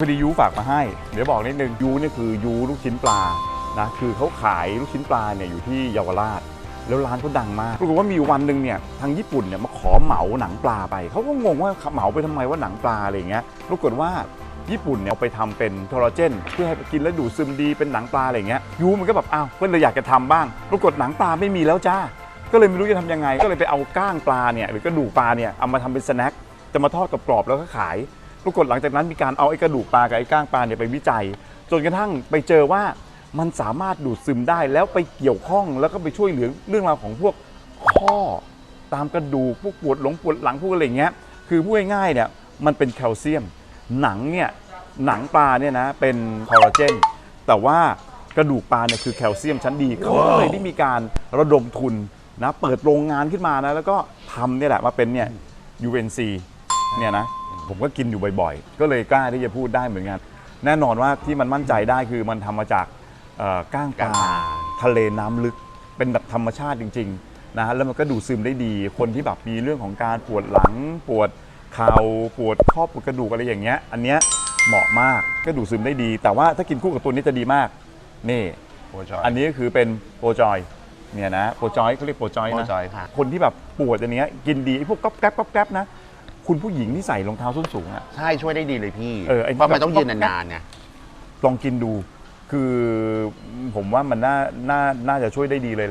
พอดียูฝากมาให้ เดี๋ยวบอกนิดนึงยูเนี่ยคือยูลูกชิ้นปลานะคือเขาขายลูกชิ้นปลาเนี่ยอยู่ที่เยาวราช แล้วร้านเขาดังมากปรากฏว่ามีวันหนึ่งเนี่ยทางญี่ปุ่นเนี่ยมาขอเหมาหนังปลาไปเขาก็งงว่าเหมาไปทำไมว่าหนังปลาอะไรอย่างเงี้ยปรากฏว่าญี่ปุ่นเนี่ยเอาไปทำเป็นโทรเจน เพื่อให้กินแล้วดูดซึมดีเป็นหนังปลาอะไรอย่างเงี้ยยูมันก็แบบอ้าวก็เลยอยากจะทำบ้าง ปรากฏหนังปลาไม่มีแล้วจ้าก็เลยไม่รู้จะทำยังไง ก็เลยไปเอาก้างปลาเนี่ยหรือกระดูกปลาเนี่ยเอามาทำเป็นสแน็คจะมาทอดกรอบๆแล้วก็ขาย ปรากฏหลังจากนั้นมีการเอาไอ้กระดูกปลากับไอ้ก้างปลาเนี่ยไปวิจัย จนกระทั่งไปเจอว่ามันสามารถดูดซึมได้แล้วไปเกี่ยวข้องแล้วก็ไปช่วยเหลือเรื่องราวของพวกข้อตามกระดูกพวกปวดหลงปวดหลังพวกอะไรอย่างเงี้ยคือพูดง่ายๆเนี่ยมันเป็นแคลเซียม หนังเนี่ยหนังปลาเนี่ยนะเป็นคอลลาเจนแต่ว่ากระดูกปลาเนี่ยคือแคลเซียมชั้นดีเขาก็เลยได้มีการระดมทุนนะเปิดโรงงานขึ้นมานะแล้วก็ทำเนี่ยแหละมาเป็นเนี่ย UNC เนี่ยนะ ผมก็กินอยู่บ่อยๆ ก็เลยกล้าที่จะพูดได้เหมือนกัน แน่นอนว่าที่มันมั่นใจได้คือมันทำมาจากเอ่อก้างปลาก้างปลาทะเลน้ำลึก เป็นแบบธรรมชาติจริงๆนะฮะแล้วมันก็ดูดซึมได้ดี คนที่แบบมีเรื่องของการปวดหลังปวดเข่าปวดข้อปวดกระดูกอะไรอย่างเงี้ย อันเนี้ยเหมาะมากก็ดูดซึมได้ดี แต่ว่าถ้ากินคู่กับตัวนี้จะดีมากนี่ โปรจอยอันนี้ก็คือเป็นโปรจอยเนี่ยนะโปรจอยเขาเรียกโปรจอยโปรนะจอยค่ะ คนที่แบบปวดอันเนี้ยกินดีไอ้พวกก๊อบแก๊บก๊อบแก๊บนะ คุณผู้หญิงที่ใส่รองเท้าส้นสูงอะ ใช่ช่วยได้ดีเลยพี่เออไอ้ เพราะมันต้องแบบยืนนานๆไง ลองกินดู คือผมว่ามันน่าน่าน่าจะช่วยได้ดีเลยแหละ